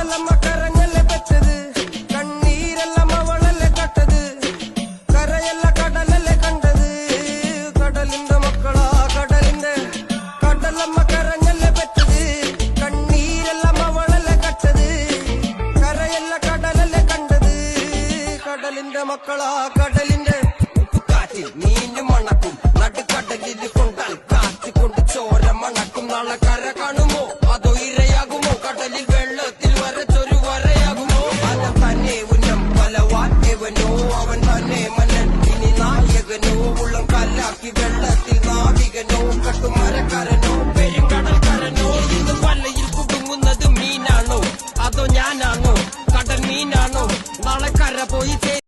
അതല്ലമ്മ കരഞ്ഞല്ലേ പറ്റത്? കണ്ണീരെല്ലാം അവളല്ലേ കട്ടത്? കരയല്ല കടലല്ലേ കണ്ടത്? കടലിന്റെ മക്കളാ കടലിന്റെ കടലമ്മ കരഞ്ഞല്ലേ പറ്റത്? കണ്ണീരെല്ലാം അവളല്ലേ കട്ടത്? കരയല്ല കടലല്ലേ കണ്ടത്? കടലിന്റെ മക്കളാ കടലിന്റെ കാറ്റിൽ മീനും മണക്കും. നടുക്കടലിൽ കൊണ്ടാൽ കാറ്റ് കൊണ്ട് ചോര മണക്കും. നാളെ കര കാണുമോ? നാവികനോ ഉള്ളം കല്ലാക്കി വെള്ളത്തിൽ നാവികനോ കട്ടുമരക്കാരനോ പെരുങ്കടൽക്കാരനോ. ഇത് വല്ലയിൽ കുടുങ്ങുന്നത് മീനാണോ? അതോ ഞാനാണോ? കടൽ മീനാണോ? നാളെ കര പോയി